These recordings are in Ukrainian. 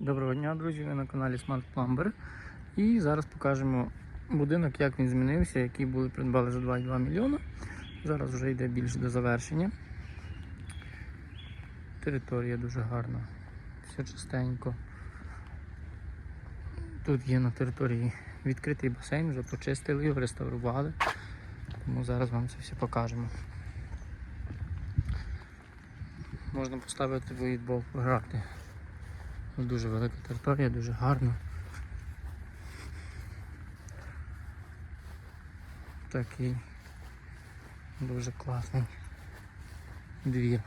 Доброго дня, друзі! Ви на каналі Smart Plumber. І зараз покажемо будинок, як він змінився, який були придбали за 2,2 мільйона. Зараз вже йде більше до завершення. Територія дуже гарна, все чистенько. Тут є на території відкритий басейн, вже почистили його, реставрували. Тому зараз вам це все покажемо. Можна поставити воїтбол, пограти. Дуже велика територія, дуже гарно. Такий дуже класний двір.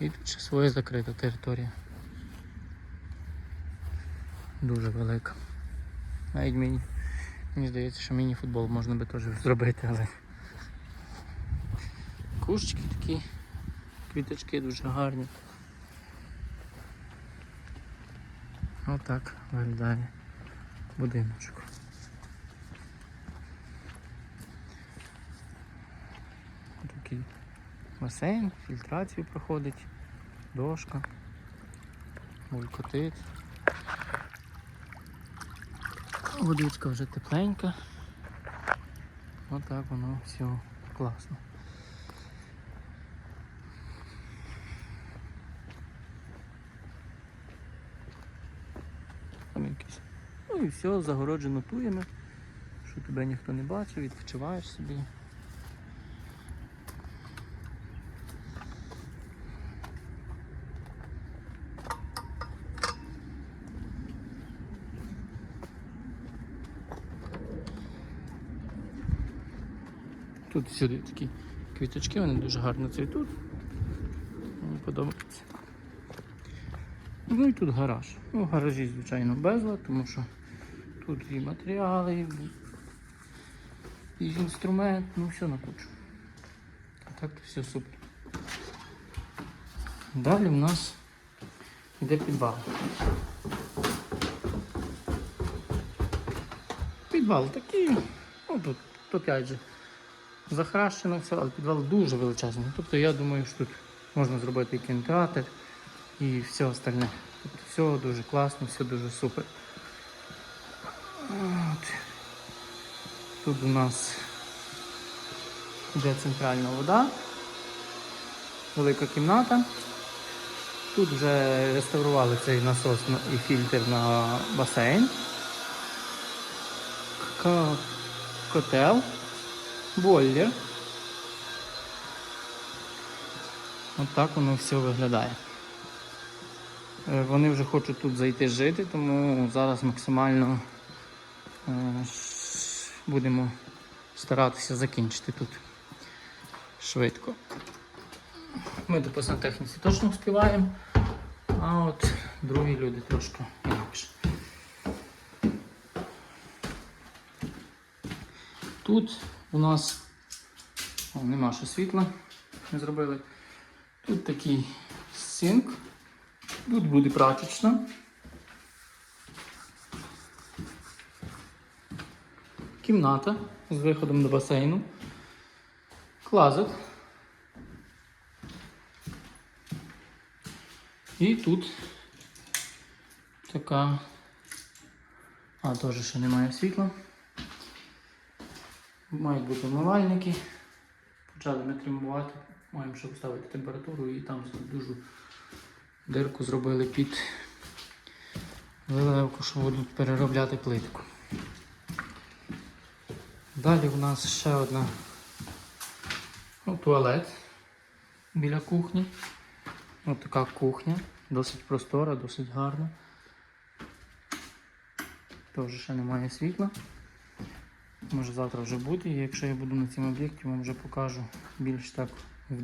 І тут ще своя закрита територія. Дуже велика. Навіть мені, мені здається, що міні-футбол можна би теж зробити, але кущики такі, квіточки дуже гарні. Отак виглядає будиночок. Такий басейн, фільтрацію проходить, дошка, булькотить. Водичка вже тепленька. Отак воно все класно. Там якісь. Ну і все, загороджено туями, що тебе ніхто не бачив, відпочиваєш собі. Тут сюди такі квіточки, вони дуже гарно цвітуть. Мені подобається. Ну і тут гараж. Ну, гаражі, звичайно, безлад, тому що тут і матеріали, і інструмент, ну все на кучу. А так то все супер. Далі в нас йде підвал. Підвал такий, ну тут опять же захаращено все, але підвал дуже величезний. Тобто я думаю, що тут можна зробити і кінотеатр і все остальне. Все дуже класно, все дуже супер. От. Тут у нас йде центральна вода, велика кімната. Тут вже реставрували цей насос і фільтр на басейн. Котел, бойлер. От воно все виглядає. Е, Вони вже хочуть тут зайти жити, тому зараз максимально е, будемо старатися закінчити тут швидко. Ми до сантехніці точно вспіваємо, а от другі люди трошки інакше. Тут у нас о, нема ще світла, ми зробили. Тут такий синк. Тут буде прачечна. Кімната з виходом до басейну. Клазет. І тут така. А, теж ще немає світла. Мають бути умивальники. Почали ми тримувати. Маємо ще поставити температуру і там дуже дирку зробили під виливку, що будуть переробляти плитку. Далі у нас ще одна ну, туалет біля кухні. Ось така кухня, досить простора, досить гарна. Теж ще немає світла. Може завтра вже буде, і якщо я буду на цьому об'єкті, вам вже покажу більш так в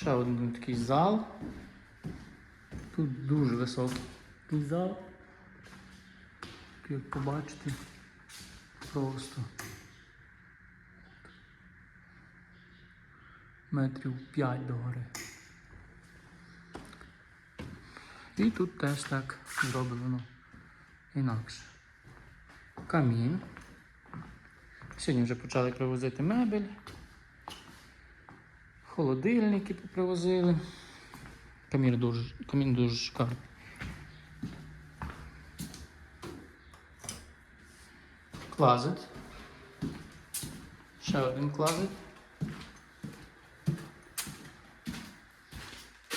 Ще один такий зал. Тут дуже високий зал. Як побачите, просто метрів 5 догори. І тут теж так зроблено інакше. Камін. Сьогодні вже почали привозити мебель. Холодильники попривозили. Камін дуже, камін дуже шикарний. Клазет. Ще один клазет.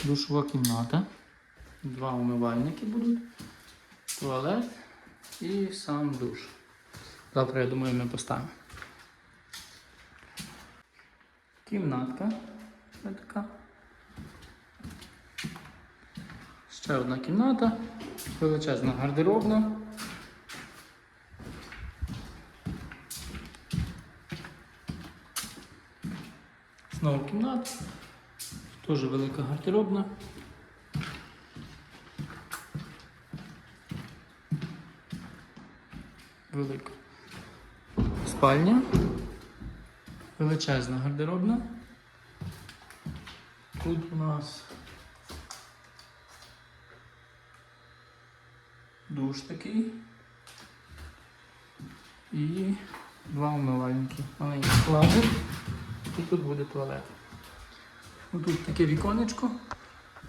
Душова кімната. Два умивальники будуть. Туалет і сам душ. Завтра, я думаю, ми поставимо. Кімнатка. Така. Ще одна кімната. Величезна гардеробна. Знову кімната. Теж велика гардеробна. Велика. Спальня. Величезна гардеробна. Тут у нас душ такий. І два умивальники. Маленький клазет. І тут буде туалет. Тут таке віконечко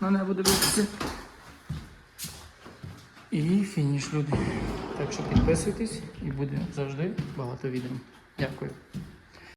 на небо дивитися. І фініш люди. Так що підписуйтесь і буде завжди багато відео. Дякую.